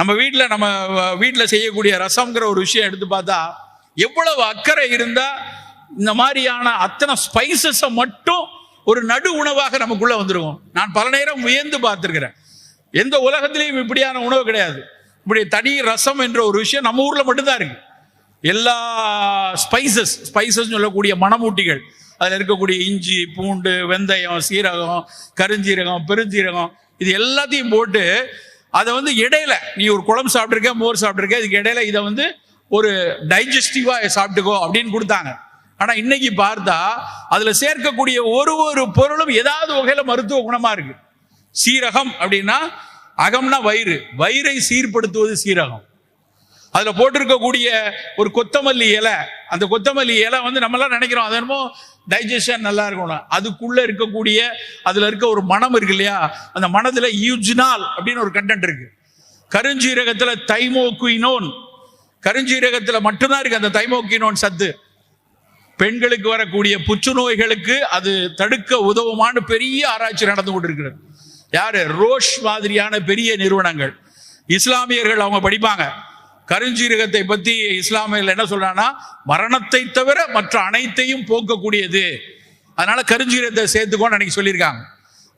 நம்ம வீட்டில் நம்ம வீட்டில் செய்யக்கூடிய ரசம்ங்கிற ஒரு விஷயம் எடுத்து பார்த்தா எவ்வளவு அக்கறை இருந்தா இந்த மாதிரியான அத்தனை ஸ்பைசஸை மட்டும் ஒரு நடு உணவாக நமக்குள்ள வந்துடுவோம் நான் பல நேரம் வியந்து பார்த்துருக்கிறேன். எந்த உலகத்திலையும் இப்படியான உணவு கிடையாது. இப்படி தனி ரசம் என்ற ஒரு விஷயம் நம்ம ஊர்ல மட்டும்தான் இருக்கு. எல்லா ஸ்பைசஸ் ஸ்பைசஸ் சொல்லக்கூடிய மணமூட்டிகள். அதில் இருக்கக்கூடிய இஞ்சி பூண்டு வெந்தயம் சீரகம் கருஞ்சீரகம் பெருஞ்சீரகம் இது எல்லாத்தையும் போட்டு அதை வந்து இடையில நீ ஒரு குழம்பு சாப்பிட்ருக்க மோர் சாப்பிட்ருக்க இதுக்கு இடையில இதை வந்து ஒரு டைஜஸ்டிவா சாப்பிட்டுக்கோ அப்படின்னு கொடுத்தாங்க. ஆனா இன்னைக்கு பார்த்தா அதுல சேர்க்கக்கூடிய ஒரு ஒரு பொருளும் ஏதாவது வகையில மருத்துவ குணமா இருக்கு. சீரகம் அப்படின்னா அகம்னா வயிறு. வயிறை சீர்படுத்துவது சீரகம். அதுல போட்டிருக்கக்கூடிய ஒரு கொத்தமல்லி இலை. அந்த கொத்தமல்லி இலை வந்து நம்மலாம் நினைக்கிறோம் அது என்னமோ டைஜஷன் நல்லா இருக்கணும். அதுக்குள்ள இருக்கக்கூடிய அதுல இருக்க ஒரு மனம் இருக்கு இல்லையா? அந்த மனதுல யூஜினால் அப்படின்னு ஒரு கண்டென்ட் இருக்கு. கருஞ்சீரகத்துல தைமோக்குயினோன் கருஞ்சீரகத்துல மட்டும்தான் இருக்கு அந்த தைமோக்கினோன் சத்து. பெண்களுக்கு வரக்கூடிய புற்றுநோய்களுக்கு அது தடுக்க உதவுமான்னு பெரிய ஆராய்ச்சி நடந்து கொண்டிருக்கிறது. யாரு? ரோஷ் மாதிரியான பெரிய நிறுவனங்கள். இஸ்லாமியர்கள் அவங்க படிப்பாங்க. கருஞ்சீரகத்தை பத்தி இஸ்லாமியில் என்ன சொல்றாங்கன்னா மரணத்தை தவிர மற்ற அனைத்தையும் போக்கக்கூடியது. அதனால கருஞ்சீரகத்தை சேர்த்துக்கோன்னு அன்னைக்கு சொல்லியிருக்காங்க.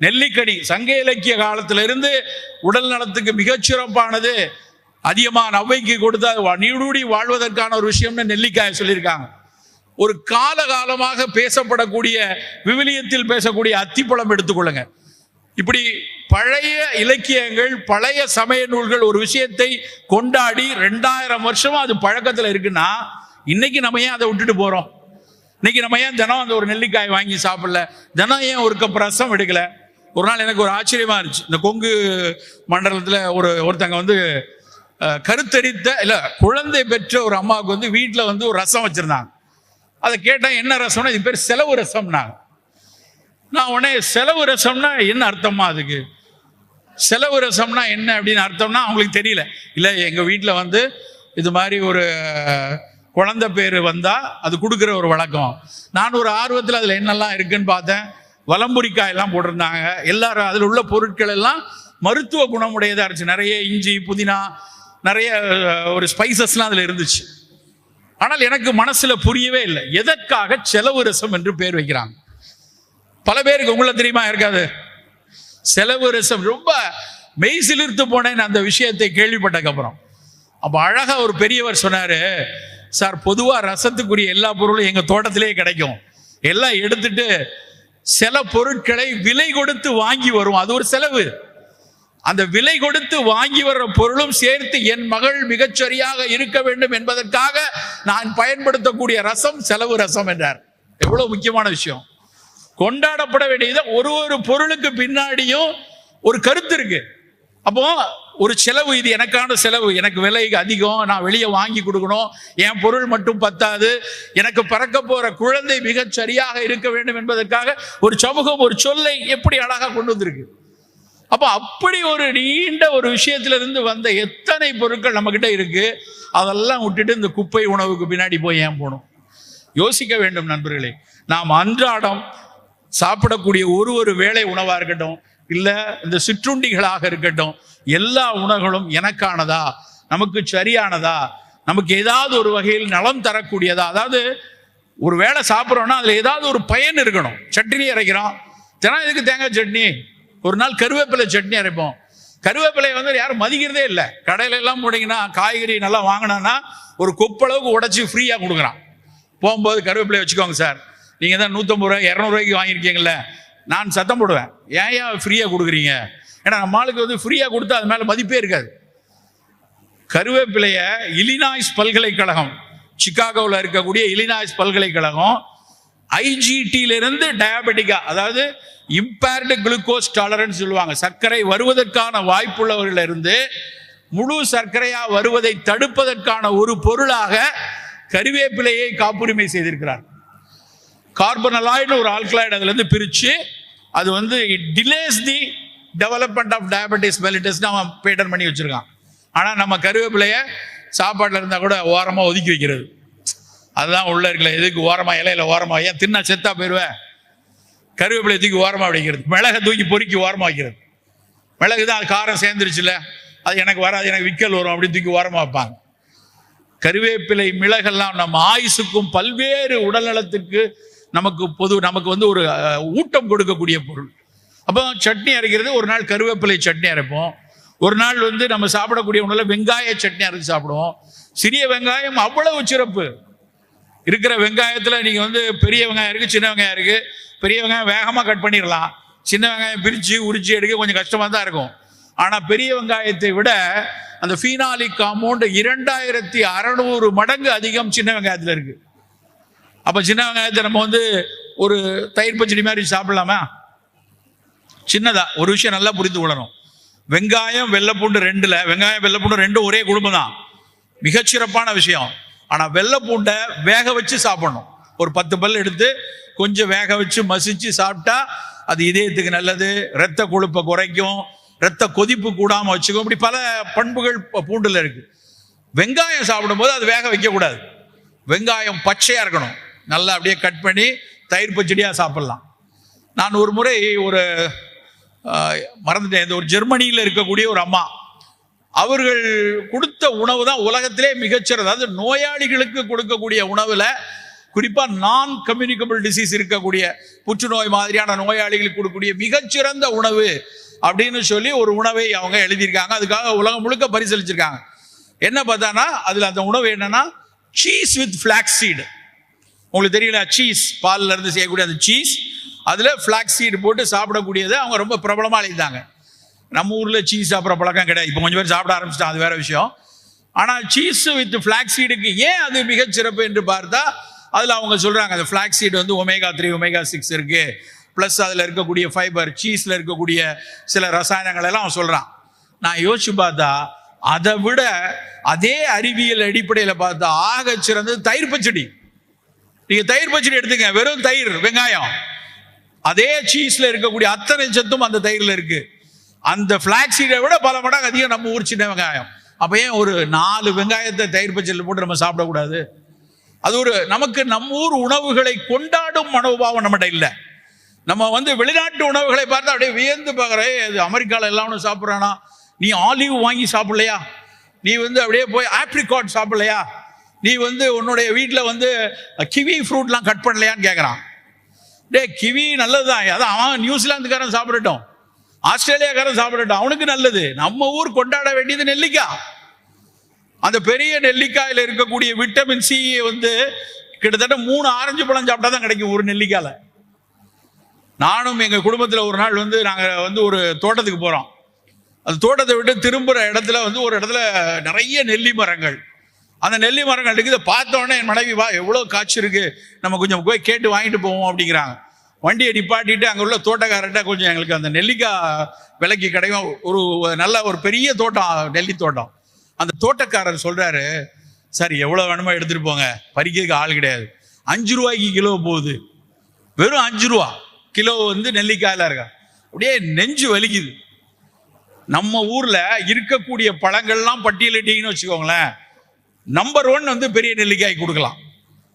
நெல்லிக்கனி சங்க இலக்கிய காலத்துல இருந்து உடல் நலத்துக்கு மிகச்சிறப்பானது அதிகமாக நவ்வைக்கு கொடுத்தா வா- நீடூடி வாழ்வதற்கான ஒரு விஷயம்னு நெல்லிக்காய் சொல்லியிருக்காங்க. ஒரு கால காலமாக பேசப்படக்கூடிய விவிலியத்தில் பேசக்கூடிய அத்திப்பழம் எடுத்துக்கொள்ளுங்க. இப்படி பழைய இலக்கியங்கள் பழைய சமய நூல்கள் ஒரு விஷயத்தை கொண்டாடி ரெண்டாயிரம் வருஷமா அது பழக்கத்தில் இருக்குன்னா இன்னைக்கு நம்ம ஏன் அதை விட்டுட்டு போறோம்? இன்னைக்கு நம்ம ஏன் தினம் அந்த ஒரு நெல்லிக்காய் வாங்கி சாப்பிடல? தினம் ஏன் ஒரு கப் ரசம் எடுக்கல? ஒரு நாள் எனக்கு ஒரு ஆச்சரியமா இருந்துச்சு. இந்த கொங்கு மண்டலத்தில் ஒரு ஒருத்தங்க வந்து கருத்தரித்த இல்லை குழந்தை பெற்ற ஒரு அம்மாவுக்கு வந்து வீட்டில் வந்து ஒரு ரசம் வச்சுருந்தாங்க. அதை கேட்டால் என்ன ரசம்னா இது பேர் செலவு ரசம்னாங்க. நான் உடனே செலவு ரசம்னா என்ன அர்த்தமா அதுக்கு? செலவு ரசம்னா என்ன அப்படின்னு அர்த்தம்னா அவங்களுக்கு தெரியல. இல்லை எங்கள் வீட்டில் வந்து இது மாதிரி ஒரு குழந்த பேர் வந்தால் அது கொடுக்குற ஒரு வழக்கம். நான் ஒரு ஆர்வத்தில் அதில் என்னெல்லாம் இருக்குன்னு பார்த்தேன். வலம்புரிக்காயெல்லாம் போட்டிருந்தாங்க. எல்லாரும் அதில் உள்ள பொருட்கள் எல்லாம் மருத்துவ குணமுடையதாக இருந்துச்சு. நிறைய இஞ்சி புதினா நிறைய ஒரு ஸ்பைசஸ்லாம் அதில் இருந்துச்சு. ஆனால் எனக்கு மனசில் புரியவே இல்லை. எதற்காக செலவு ரசம் என்று பேர் வைக்கிறாங்க? பல பேருக்கு உங்களை தெரியுமா இருக்காது? செலவு ரசம் ரொம்ப மெய் சிலிர்த்து போனேன் அந்த விஷயத்தை கேள்விப்பட்டதுக்கு அப்புறம் அப்ப அழகா ஒரு பெரியவர் சொன்னாரு சார் பொதுவா ரசத்துக்குரிய எல்லா பொருளும் எங்க தோட்டத்திலேயே கிடைக்கும். எல்லாம் எடுத்துட்டு சில பொருட்களை விலை கொடுத்து வாங்கி வரும். அது ஒரு செலவு. அந்த விலை கொடுத்து வாங்கி வர்ற பொருளும் சேர்த்து என் மகள் மிகச்சரியாக இருக்க வேண்டும் என்பதற்காக நான் பயன்படுத்தக்கூடிய ரசம் செலவு ரசம் என்றார். எவ்வளவு முக்கியமான விஷயம். கொண்டாடப்பட வேண்டியது. ஒரு ஒரு பொருளுக்கு பின்னாடியும் ஒரு கருத்து இருக்கு. அப்போ ஒரு செலவு இது எனக்கான செலவு. எனக்கு விலை அதிகம் நான் வெளியே வாங்கி கொடுக்கணும். என் பொருள் மட்டும் பத்தாது. எனக்கு பறக்க போற குழந்தை மிக சரியாக இருக்க வேண்டும் என்பதற்காக ஒரு சமூகம் ஒரு சொல்லை எப்படி அழகாக கொண்டு வந்திருக்கு. அப்போ அப்படி ஒரு நீண்ட ஒரு விஷயத்துல இருந்து வந்த எத்தனை பொருட்கள் நம்ம கிட்ட இருக்கு. அதெல்லாம் விட்டுட்டு இந்த குப்பை உணவுக்கு பின்னாடி போய் ஏன் போகணும்? யோசிக்க வேண்டும் நண்பர்களே. நாம் அன்றாடம் சாப்பிடக்கூடிய ஒரு ஒரு வேளை உணவாக இருக்கட்டும் இல்லை இந்த சிற்றுண்டிகளாக இருக்கட்டும் எல்லா உணவுகளும் எனக்கானதா? நமக்கு சரியானதா? நமக்கு ஏதாவது ஒரு வகையில் நலம் தரக்கூடியதா? அதாவது ஒரு வேளை சாப்பிட்றோன்னா அதில் ஏதாவது ஒரு பயன் இருக்கணும். சட்னி அரைக்கிறோம். தினம் எதுக்கு தேங்காய் சட்னி? ஒரு நாள் கருவேப்பிலை சட்னி அரைப்போம். கருவேப்பிலையை வந்து யாரும் மதிக்கிறதே இல்லை. கடையில எல்லாம் போனீங்கன்னா காய்கறி நல்லா வாங்கினோன்னா ஒரு கொப்பளவுக்கு உடச்சி ஃப்ரீயாக கொடுக்குறான். போகும்போது கருவேப்பிலையை வச்சுக்கோங்க சார். நீங்கள் தான் நூற்றம்பது ரூபாய் இரநூறுவாய்க்கு வாங்கியிருக்கீங்களே நான் சத்தம் போடுவேன். ஏன் ஏன் ஃப்ரீயாக கொடுக்குறீங்க? ஏன்னா நம்ம ஆளுக்கு வந்து ஃப்ரீயாக கொடுத்தா அது மேலே மதிப்பே இருக்காது. கருவேப்பிலைய இலினாய்ஸ் பல்கலைக்கழகம் சிக்காகோவில் இருக்கக்கூடிய இலினாய்ஸ் பல்கலைக்கழகம் ஐஜிடியிலிருந்து டயாபெட்டிக்கா டயபெட்டிக்கா அதாவது இம்பேர்டு குளுக்கோஸ் டாலரன்ஸ் சொல்லுவாங்க. சர்க்கரை வருவதற்கான வாய்ப்புள்ளவர்களிருந்து முழு சர்க்கரையா வருவதை தடுப்பதற்கான ஒரு பொருளாக கருவேப்பிலையை காப்புரிமை செய்திருக்கிறார். கார்பனலாய்டு ஒரு ஆல்கலாய்டு பிரித்து அது வந்து it delays the development of diabetes mellitus அவன் பேட்டன் பண்ணி வச்சுருக்கான். ஆனால் நம்ம கருவேப்பிலைய சாப்பாட்டில் இருந்தால் கூட ஓரமாக ஒதுக்கி வைக்கிறது. அதுதான் உள்ள இருக்கல எதுக்கு ஓரமாக இலையில ஓரமாக ஏன் தின்னா செத்தா போயிடுவேன் கருவேப்பிலை தூக்கி ஓரமாக வைக்கிறது. மிளகை தூக்கி பொறுக்கி ஓரமாக வைக்கிறது. மிளகு தான் அது காரம் சேர்ந்துருச்சுல. அது எனக்கு வராது எனக்கு விக்கல் வரும் அப்படின்னு தூக்கி ஓரமாக வைப்பாங்க. கருவேப்பிலை மிளகெல்லாம் நம்ம ஆயுசுக்கும் பல்வேறு உடல்நலத்துக்கு நமக்கு பொது நமக்கு வந்து ஒரு ஊட்டம் கொடுக்கக்கூடிய பொருள். அப்போ சட்னி அரைக்கிறது ஒரு நாள் கருவேப்பிலை சட்னி அரைப்போம். ஒரு நாள் வந்து நம்ம சாப்பிடக்கூடிய உணவில் வெங்காய சட்னி அரைச்சி சாப்பிடுவோம். சிறிய வெங்காயம் அவ்வளவு சிறப்பு. இருக்கிற வெங்காயத்தில் நீங்கள் வந்து பெரிய வெங்காயம் இருக்குது சின்ன வெங்காயம் இருக்குது பெரிய வெங்காயம் வேகமாக கட் பண்ணிடலாம். சின்ன வெங்காயம் பிரிச்சு உரிச்சு எடுக்க கொஞ்சம் கஷ்டமாக தான் இருக்கும். ஆனால் பெரிய வெங்காயத்தை விட அந்த ஃபீனாலிக் காம்பவுண்ட் இரண்டாயிரத்தி அறநூறு மடங்கு அதிகம் சின்ன வெங்காயத்தில் இருக்குது அப்ப சின்ன வெங்காயத்தை நம்ம வந்து ஒரு தயிர் பச்சடி மாதிரி சாப்பிடலாமா? சின்னதா ஒரு விஷயம் நல்லா புரிந்து கொள்ளணும். வெங்காயம் வெள்ளைப்பூண்டு ரெண்டுல வெங்காயம் வெள்ளைப்பூண்டு ரெண்டும் ஒரே குடும்பம் தான் மிகச்சிறப்பான விஷயம். ஆனா வெள்ளைப்பூண்டை வேக வச்சு சாப்பிடணும். ஒரு பத்து பல் எடுத்து கொஞ்சம் வேக வச்சு மசிச்சு சாப்பிட்டா அது இதயத்துக்கு நல்லது இரத்த கொழுப்பை குறைக்கும் இரத்த கொதிப்பு கூடாம வச்சுக்கும். இப்படி பல பண்புகள் ப- பூண்டுல இருக்கு. வெங்காயம் சாப்பிடும்போது அது வேக வைக்க கூடாது வெங்காயம் பச்சையா இருக்கணும். நல்லா அப்படியே கட் பண்ணி தயிர் பச்சடியாக சாப்பிடலாம். நான் ஒரு முறை ஒரு மறந்துட்டேன். இந்த ஒரு ஜெர்மனியில் இருக்கக்கூடிய ஒரு அம்மா அவர்கள் கொடுத்த உணவு தான் உலகத்திலே மிகச்சிறந்த அதாவது நோயாளிகளுக்கு கொடுக்கக்கூடிய உணவில் குறிப்பாக நான் கம்யூனிகபிள் டிசீஸ் இருக்கக்கூடிய புற்றுநோய் மாதிரியான நோயாளிகளுக்கு கொடுக்கக்கூடிய மிகச்சிறந்த உணவு அப்படின்னு சொல்லி ஒரு உணவை அவங்க எழுதியிருக்காங்க. அதுக்காக உலகம் முழுக்க பரிசளிச்சிருக்காங்க என்ன பார்த்தானா அதில் அந்த உணவு என்னன்னா சீஸ் வித் ஃபிளாக்ஸீடு உங்களுக்கு தெரியல சீஸ் பாலில் இருந்து செய்யக்கூடிய அந்த சீஸ் அதில் ஃப்ளாக்ஸ் சீடு போட்டு சாப்பிடக்கூடியதை அவங்க ரொம்ப பிரபலமாக எழுதிட்டாங்க நம்ம ஊரில் சீஸ் சாப்பிட்ற பழக்கம் கிடையாது. இப்போ கொஞ்சம் பேர் சாப்பிட ஆரம்பிச்சிட்டான் அது வேற விஷயம். ஆனால் சீஸ் வித் ஃப்ளாக்ஸ் சீடுக்கு ஏன் அது மிகச் சிறப்பு என்று பார்த்தா அதில் அவங்க சொல்கிறாங்க அந்த ஃப்ளாக் சீடு வந்து ஒமேகா த்ரீ ஒமேகா சிக்ஸ் இருக்கு. ப்ளஸ் அதில் இருக்கக்கூடிய ஃபைபர் சீஸில் இருக்கக்கூடிய சில ரசாயனங்கள் எல்லாம் அவன் சொல்கிறான் நான் யோசிச்சு பார்த்தா அதை விட அதே அறிவியல் அடிப்படையில் பார்த்தா ஆக சிறந்தது தயிர் பச்சடி. நீங்க தயிர் பச்சடி எடுத்துங்க வெறும் தயிர் வெங்காயம். அதே சீஸ்ல இருக்கக்கூடிய அத்தனை சத்தும் அந்த தயிரில் இருக்கு. அந்த ஃப்ளாக் சீடை விட பல மடங்கு அதிகம் நம்ம ஊர் சின்ன வெங்காயம். அப்ப ஏன் ஒரு நாலு வெங்காயத்தை தயிர் பச்சடியில் போட்டு நம்ம சாப்பிடக்கூடாது? அது ஒரு நமக்கு நம்ம ஊர் உணவுகளை கொண்டாடும் மனோபாவம் நம்மகிட்ட இல்லை. நம்ம வந்து வெளிநாட்டு உணவுகளை பார்த்தா அப்படியே வியந்து பார்க்குறே அது அமெரிக்காவில் எல்லாம் ஒன்று சாப்பிட்றானா? நீ ஆலிவ் வாங்கி சாப்பிடலையா? நீ வந்து அப்படியே போய் ஆப்ரிகாட் சாப்பிடலையா? நீ வந்து உன்னுடைய வீட்டில் வந்து கிவி ஃப்ரூட்லாம் கட் பண்ணலையான்னு கேட்குறான் டே கிவி நல்லது தான் அதான் அவன் நியூசிலாந்துக்காரன் சாப்பிடட்டும். ஆஸ்திரேலியாக்காரன் சாப்பிடட்டும். அவனுக்கு நல்லது. நம்ம ஊர் கொண்டாட வேண்டியது நெல்லிக்காய். அந்த பெரிய நெல்லிக்காயில் இருக்கக்கூடிய விட்டமின் சி வந்து கிட்டத்தட்ட மூணு ஆரஞ்சு பழம் சாப்பிட்டா தான் கிடைக்கும் ஒரு நெல்லிக்காயில். நானும் எங்கள் குடும்பத்தில் ஒரு நாள் வந்து நாங்கள் வந்து ஒரு தோட்டத்துக்கு போகிறோம் அந்த தோட்டத்தை விட்டு திரும்புகிற இடத்துல வந்து ஒரு இடத்துல நிறைய நெல்லி மரங்கள். அந்த நெல்லி மரங்கள் இருக்குது பார்த்தோன்னே என் மனைவி வா எவ்வளோ காய்ச்சி இருக்கு? நம்ம கொஞ்சம் போய் கேட்டு வாங்கிட்டு போவோம் அப்படிங்கிறாங்க. வண்டியை நிப்பாட்டிட்டு அங்கே உள்ள தோட்டக்காரர்கிட்ட கொஞ்சம் எங்களுக்கு அந்த நெல்லிக்காய் விலைக்கு கிடைக்கும். ஒரு நல்ல ஒரு பெரிய தோட்டம் நெல்லி தோட்டம். அந்த தோட்டக்காரர் சொல்கிறாரு சார் எவ்வளோ வேணுமோ எடுத்துகிட்டு போங்க. பறிக்கிறதுக்கு ஆள் கிடையாது. அஞ்சு ரூபாய்க்கு கிலோ போகுது. வெறும் அஞ்சு ரூபா. கிலோ வந்து நெல்லிக்காயில் இருக்கா? அப்படியே நெஞ்சு வலிக்குது. நம்ம ஊரில் இருக்கக்கூடிய பழங்கள்லாம் பட்டியலிட்டீங்கன்னு வச்சுக்கோங்களேன். நம்பர் ஒன் வந்து பெரிய நெல்லிக்காய் கொடுக்கலாம்.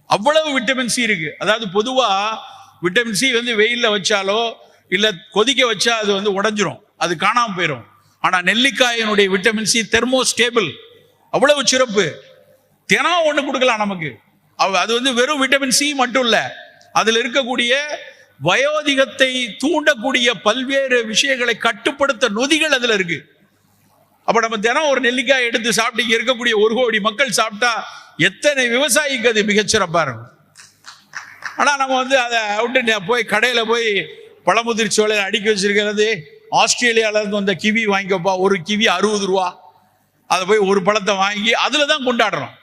அவ்வளவு விட்டமின் சி இருக்கு. அதாவது பொதுவா விட்டமின் சி வந்து வெயிலில் வச்சாலோ இல்ல கொதிக்க வச்சா அது வந்து உடஞ்சிரும். அது காணாமல் போயிடும் ஆனா நெல்லிக்காயினுடைய விட்டமின் சி தெர்மோ ஸ்டேபிள் அவ்வளவு சிறப்பு. தினம் ஒண்ணு கொடுக்கலாம் நமக்கு. அவ- அது வந்து வெறும் விட்டமின் சி மட்டும் இல்ல. அதுல இருக்கக்கூடிய வயோதிகத்தை தூண்டக்கூடிய பல்வேறு விஷயங்களை கட்டுப்படுத்த நொதிகள் அதுல இருக்கு. அப்ப நம்ம தினம் ஒரு நெல்லிக்காய் எடுத்து சாப்பிட்டு இருக்கக்கூடிய ஒரு கோடி மக்கள் சாப்பிட்டா எத்தனை விவசாயிக்கு அது மிகச்சிறப்பா இருக்கும்? ஆனா நம்ம வந்து அதை விட்டு போய் கடையில போய் பழமுதிர் சோலையை அடுக்கி வச்சிருக்கிறது ஆஸ்திரேலியால இருந்து வந்த கிவி வாங்கிக்கப்பா ஒரு கிவி அறுபது ரூபா. அதை போய் ஒரு பழத்தை வாங்கி அதில் தான் கொண்டாடுறோம்.